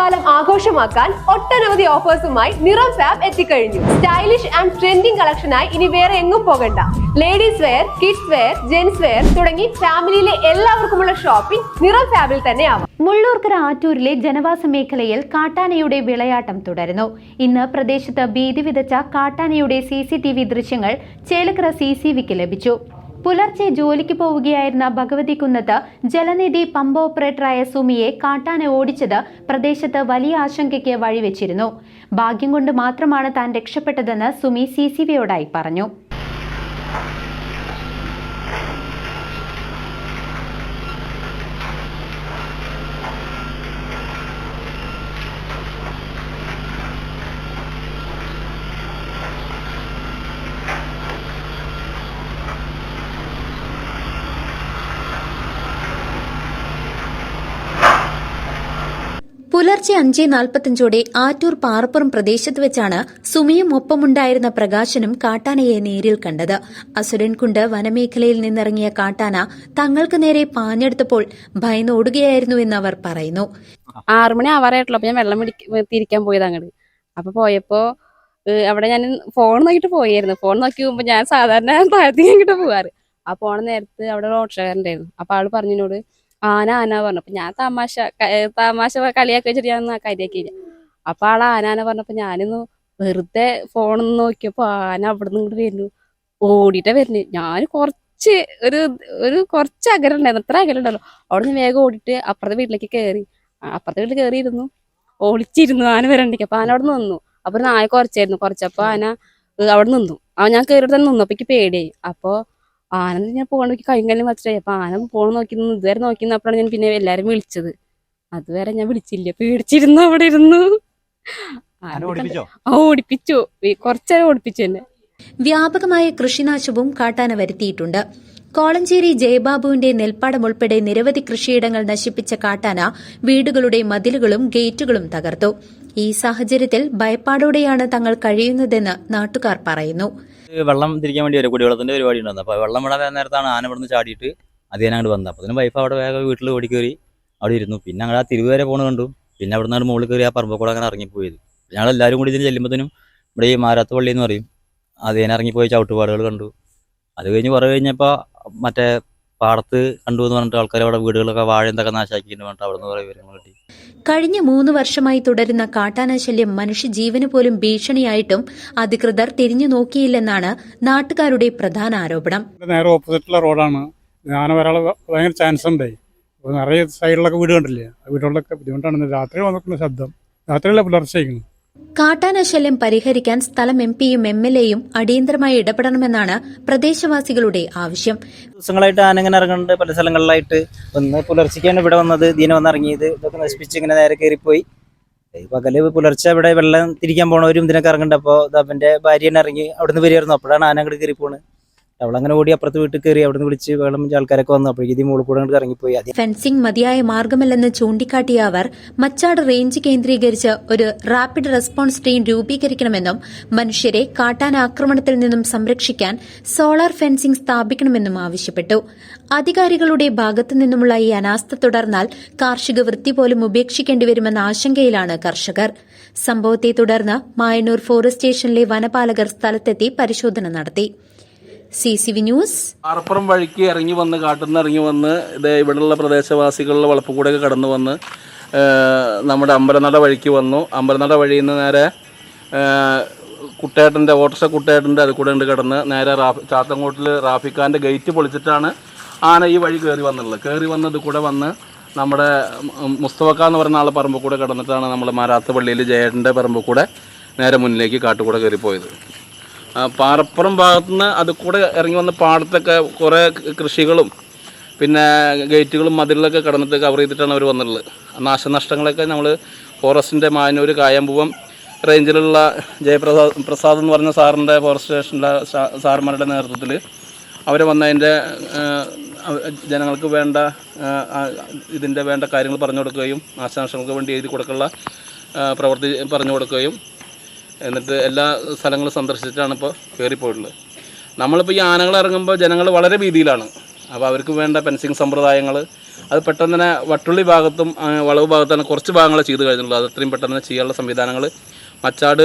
ഓണക്കാലം ആഘോഷമാക്കാൻ ഒട്ടനവധി ഓഫേഴ്സുമായി നിറം ഫാബ് എത്തിക്കഴിഞ്ഞു. സ്റ്റൈലിഷ് ആൻഡ് ട്രെൻഡിംഗ് കളക്ഷനായി ഇനി വേറെ എങ്ങും പോകണ്ട. Ladies wear kids wear gents wear തുടങ്ങി ഫാമിലിയിലെ എല്ലാവർക്കുമുള്ള ഷോപ്പിംഗ് നിറം ഫാബിൽ തന്നെ ആവാം. മുള്ളൂർക്കര ആറ്റൂരിലെ ജനവാസ മേഖലയിൽ കാട്ടാനയുടെ വിളയാട്ടം തുടരുന്നു. ഇന്ന് പ്രദേശത്ത് ഭീതി വിതച്ച കാട്ടാനയുടെ സി ദൃശ്യങ്ങൾ ചേലക്കര സി ലഭിച്ചു. പുലർച്ചെ ജോലിക്ക് പോവുകയായിരുന്ന ഭഗവതി കുന്നത്ത് ജലനിധി പമ്പ ഓപ്പറേറ്ററായ സുമിയെ കാട്ടാന ഓടിച്ചത് പ്രദേശത്ത് വലിയ ആശങ്കയ്ക്ക് വഴിവെച്ചിരുന്നു. ഭാഗ്യം കൊണ്ട് മാത്രമാണ് താൻ രക്ഷപ്പെട്ടതെന്ന് സുമി സി സി പറഞ്ഞു. പുലർച്ചെ അഞ്ച് നാൽപ്പത്തഞ്ചോടെ ആറ്റൂർ പാറപ്പുറം പ്രദേശത്ത് വെച്ചാണ് സുമിയും ഒപ്പമുണ്ടായിരുന്ന പ്രകാശനും കാട്ടാനയെ നേരിൽ കണ്ടത്. അസുരൻകുണ്ട് വനമേഖലയിൽ നിന്നിറങ്ങിയ കാട്ടാന തങ്ങൾക്ക് നേരെ പാഞ്ഞെടുത്തപ്പോൾ ഭയന്നോടുകയായിരുന്നുവെന്ന് അവർ പറയുന്നു. ആറുമണി ആവാറായിട്ടുള്ളൂ. ഞാൻ വെള്ളം തിരിക്കാൻ പോയത് അങ്ങോട്ട് അപ്പൊ പോയപ്പോ അവിടെ ഞാൻ ഫോൺ നോക്കിട്ട് പോയായിരുന്നു. ഫോൺ നോക്കി പോകുമ്പോ ഞാൻ സാധാരണ താഴത്തേക്ക് ഇങ്ങോട്ട് പോവാറ്. ആ പോണ നേരത്ത് അവിടെ ഒരു ഓട്ടോക്കാരുണ്ടായിരുന്നു അപ്പൊ ആൾ പറഞ്ഞതിനോട് ആന ആന പറഞ്ഞു. അപ്പൊ ഞാൻ തമാശ തമാശ കളിയാക്കി വെച്ചിട്ട് ഞാൻ കരിയാക്കിയില്ല അപ്പൊ ആൾ ആന ആന പറഞ്ഞപ്പോ ഞാനിന്ന് വെറുതെ ഫോൺ നോക്കിയപ്പോ ആന അവിടെ നിന്ന് ഇങ്ങോട്ട് വരുന്നു. ഓടിട്ടെ വരുന്നു. ഞാൻ കുറച്ച് ഒരു ഒരു കുറച്ച് അകലം ഉണ്ടായിരുന്നു. അത്ര അകലം ഉണ്ടല്ലോ അവിടെ നിന്ന് വേഗം ഓടിയിട്ട് അപ്പുറത്തെ വീട്ടിലേക്ക് കയറി അപ്പുറത്തെ വീട്ടിൽ കയറിയിരുന്നു ഒളിച്ചിരുന്നു ആന വരണ്ടിക്ക് അപ്പൊ ആന അവിടെ നിന്നു. അപ്പൊ നായ കുറച്ചായിരുന്നു. കുറച്ചപ്പോ ആന അവിടെ നിന്നു. ആ ഞാൻ കയറി തന്നെ നിന്നു. അപ്പൊ എനിക്ക് പേടിയായി. അപ്പൊ ആന ഞാൻ പോകണ നോക്കി കഴിഞ്ഞാലും വച്ചിട്ടായി അപ്പൊ ആന പോകണം നോക്കി നിന്ന് ഇതുവരെ നോക്കി നിന്നപ്പോഴാണ് ഞാൻ പിന്നെ എല്ലാരും വിളിച്ചത്. അതുവരെ ഞാൻ വിളിച്ചില്ല പേടിച്ചിരുന്നു അവിടെ ഇരുന്നു. ആ ഓടിപ്പിച്ചു. കുറച്ചേരം ഓടിപ്പിച്ചു എന്നെ. വ്യാപകമായ കൃഷിനാശവും കാട്ടാന വരുത്തിയിട്ടുണ്ട്. കോളഞ്ചേരി ജയബാബുവിന്റെ നെൽപ്പാടം ഉൾപ്പെടെ നിരവധി കൃഷിയിടങ്ങൾ നശിപ്പിച്ച കാട്ടാന വീടുകളുടെ മതിലുകളും ഗേറ്റുകളും തകർത്തു. ഈ സാഹചര്യത്തിൽ ഭയപ്പാടോടെയാണ് തങ്ങൾ കഴിയുന്നതെന്ന് നാട്ടുകാർ പറയുന്നു. വെള്ളം തിരിക്കാൻ വേണ്ടി വരും കുടിവെള്ളത്തിന്റെ പരിപാടി ഉണ്ടായിരുന്നു. അപ്പൊ വെള്ളം വിടാൻ നേരത്താണ് ആന ഇവിടുന്ന് ചാടിയിട്ട് അതിനെ അങ്ങോട്ട് വന്നത്. അപ്പൊ വൈഫ് അവിടെ വേഗം വീട്ടിൽ ഓടി കയറി അവിടെ ഇരുന്നു. പിന്നെ ഞങ്ങൾ ആ തിരുവരെ പോണ കണ്ടു. പിന്നെ അവിടെ നിന്നാണ് മുകളിൽ കയറി ആ പറമ്പ് കൂടെ അങ്ങനെ ഇറങ്ങിപ്പോയത്. ഞങ്ങൾ എല്ലാവരും കൂടി ഇതിന് ചെല്ലുമ്പോഴത്തേനും ഇവിടെ ഈ മാരാത്ത പള്ളി എന്ന് പറയും. അത് ഞാൻ ഇറങ്ങിപ്പോയി ചവിട്ടുപാടുകൾ കണ്ടു. അത് കഴിഞ്ഞ് കുറേ കഴിഞ്ഞപ്പോൾ മറ്റേ പാടത്ത് കണ്ടു എന്ന് പറഞ്ഞിട്ട് ആൾക്കാർ അവിടെ വീടുകളൊക്കെ വാഴ എന്തൊക്കെ നാശാക്കിയിട്ട് പറഞ്ഞിട്ട് അവിടെ നിന്ന് കുറേ വിവരങ്ങൾ കിട്ടി. കഴിഞ്ഞ മൂന്ന് വർഷമായി തുടരുന്ന കാട്ടാനശല്യം മനുഷ്യജീവന് പോലും ഭീഷണിയായിട്ടും അധികൃതർ തിരിഞ്ഞു നോക്കിയില്ലെന്നാണ് നാട്ടുകാരുടെ പ്രധാന ആരോപണം. നേരെ ഓപ്പോസിറ്റുള്ള റോഡാണ്. ഞാൻ വരാനുള്ള ഭയങ്കര ചാൻസ് ഉണ്ട്. നിറയെ സൈഡിലൊക്കെ വീട് കണ്ടില്ലേ? വീടുകളിലൊക്കെ ബുദ്ധിമുട്ടാണ്. രാത്രി വന്നിട്ടുള്ള ശബ്ദം. രാത്രിയല്ല പുലർച്ചയ്ക്കുന്നു കാട്ടാന ശല്യം പരിഹരിക്കാൻ സ്ഥലം എം പിയും എം എൽ എയും അടിയന്തരമായി ഇടപെടണമെന്നാണ് പ്രദേശവാസികളുടെ ആവശ്യം. ദിവസങ്ങളായിട്ട് ആനങ്ങനെ ഇറങ്ങുന്നുണ്ട്. പല സ്ഥലങ്ങളിലായിട്ട് ഒന്ന് പുലർച്ചയ്ക്കാണ് ഇവിടെ വന്നത്. ദീനം വന്നിറങ്ങിയത് ഇതൊക്കെ നശിപ്പിച്ച് ഇങ്ങനെ നേരെ കയറിപ്പോയി. പകൽ പുലർച്ചെ ഇവിടെ വെള്ളം തിരിക്കാൻ പോണവരും ഇതിനൊക്കെ ഇറങ്ങുന്നുണ്ട്. അപ്പോൾ അവന്റെ ഭാര്യ തന്നെ ഇറങ്ങി അവിടുന്ന് വരുമായിരുന്നു അപ്പോഴാണ് ആന അങ്ങോട്ട് കയറി പോണ് അവളങ്ങനെ ഓടി അപ്പുറത്ത് വീട്ടിൽ കയറി അവിടുന്ന് വിളിച്ച് വെള്ളം ആൾക്കാരൊക്കെ വന്നു. അപ്പോഴേക്കും മുകളിൽ കൂടെ ഇറങ്ങിപ്പോയി ഫെൻസിംഗ് മതിയായ മാർഗമല്ലെന്ന് ചൂണ്ടിക്കാട്ടിയ അവർ മച്ചാട് റേഞ്ച് കേന്ദ്രീകരിച്ച് ഒരു റാപ്പിഡ് റെസ്പോൺസ് ടീം രൂപീകരിക്കണമെന്നും മനുഷ്യരെ കാട്ടാന ആക്രമണത്തിൽ നിന്നും സംരക്ഷിക്കാൻ സോളാർ ഫെൻസിംഗ് സ്ഥാപിക്കണമെന്നും ആവശ്യപ്പെട്ടു. അധികാരികളുടെ ഭാഗത്തു നിന്നുമുള്ള ഈ അനാസ്ഥ തുടർന്നാൽ കാർഷിക വൃത്തി പോലും ഉപേക്ഷിക്കേണ്ടി വരുമെന്ന ആശങ്കയിലാണ് കർഷകർ. സംഭവത്തെ തുടർന്ന് മായന്നൂർ ഫോറസ്റ്റ് സ്റ്റേഷനിലെ വനപാലകർ സ്ഥലത്തെത്തി പരിശോധന നടത്തി. C C V news. Parappuram വഴിക്ക് ഇറങ്ങി വന്ന് കാട്ടിൽ നിന്ന് ഇറങ്ങി വന്ന് ഇത് ഇവിടെയുള്ള പ്രദേശവാസികളുടെ വളപ്പ് കൂടെയൊക്കെ കടന്നു വന്ന് നമ്മുടെ അമ്പലനട വഴിക്ക് വന്നു. അമ്പലനട വഴിയിൽ നിന്ന് നേരെ കുട്ടേട്ടന്റെ ഓട്ടർഷ കുട്ടേട്ടന്റെ അത് കൂടെ ഉണ്ട് കിടന്ന് നേരെ റാഫ് ചാത്തങ്കോട്ടിൽ റാഫിഖാന്റെ ഗേറ്റ് പൊളിച്ചിട്ടാണ് ആന ഈ വഴി കയറി വന്നുള്ളത് കയറി വന്നത് കൂടെ വന്ന് നമ്മുടെ മുസ്തഫക്ക എന്ന് പറയുന്ന ആളെ പറമ്പ് കൂടെ കിടന്നിട്ടാണ് നമ്മൾ മാരാത്ത പള്ളിയിൽ ജയേട്ടന്റെ പറമ്പ് കൂടെ നേരെ മുന്നിലേക്ക് കാട്ടുകൂടെ കയറിപ്പോയത്. പാറപ്പുറം ഭാഗത്തുനിന്ന് അത് കൂടെ ഇറങ്ങി വന്ന പാടത്തൊക്കെ കുറേ കൃഷികളും പിന്നെ ഗേറ്റുകളും മതിലൊക്കെ കടന്നിട്ട് കവർ ചെയ്തിട്ടാണ് അവർ വന്നിട്ടുള്ളത്. നാശനഷ്ടങ്ങളൊക്കെ നമ്മൾ ഫോറസ്റ്റിന്റെ മാനൂർ കായംപൂവം റേഞ്ചിലുള്ള ജയപ്രസാദ് പ്രസാദ് എന്ന് പറഞ്ഞ സാറിന്റെ ഫോറസ്റ്റ് സ്റ്റേഷനിലെ സാർമാരുടെ നേതൃത്വത്തിൽ അവർ വന്നതിന്റെ ജനങ്ങൾക്ക് വേണ്ട ഇതിന്റെ വേണ്ട കാര്യങ്ങൾ പറഞ്ഞു കൊടുക്കുകയും നാശനഷ്ടങ്ങൾക്ക് വേണ്ടി എഴുതി കൊടുക്കുള്ള പ്രവൃത്തി പറഞ്ഞു കൊടുക്കുകയും എന്നിട്ട് എല്ലാ സ്ഥലങ്ങളും സന്ദർശിച്ചിട്ടാണ് ഇപ്പോൾ കയറിപ്പോയിട്ടുള്ളത് നമ്മളിപ്പോൾ ഈ ആനകൾ ഇറങ്ങുമ്പോൾ ജനങ്ങൾ വളരെ ഭീതിയിലാണ്. അപ്പോൾ അവർക്ക് വേണ്ട ഫെൻസിങ് സമ്പ്രദായങ്ങൾ അത് പെട്ടെന്ന് തന്നെ വട്ടുള്ളി ഭാഗത്തും വളവ് ഭാഗത്താണ് കുറച്ച് ഭാഗങ്ങൾ ചെയ്ത് കഴിഞ്ഞിട്ടുള്ളത് അത് അത്രയും പെട്ടെന്ന് തന്നെ ചെയ്യാനുള്ള സംവിധാനങ്ങൾ മച്ചാട്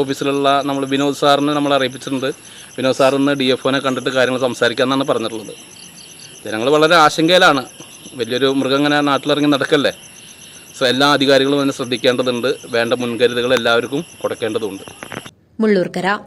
ഓഫീസിലുള്ള നമ്മൾ വിനോദ് സാറിനെ നമ്മൾ അറിയിപ്പിച്ചിട്ടുണ്ട്. വിനോദ് സാർ ഇന്ന് ഡി എഫ് ഒനെ കണ്ടിട്ട് കാര്യങ്ങൾ സംസാരിക്കാമെന്നാണ് പറഞ്ഞിട്ടുള്ളത്. ജനങ്ങൾ വളരെ ആശങ്കയിലാണ്. വലിയൊരു മൃഗം ഇങ്ങനെ നാട്ടിലിറങ്ങി നടക്കല്ലേ? എല്ലാ അധികാരികളും അതിനെ ശ്രദ്ധിക്കേണ്ടതുണ്ട്. വേണ്ട മുൻകരുതലുകൾ എല്ലാവർക്കും കൊടുക്കേണ്ടതുണ്ട്. മുള്ളൂർക്കര.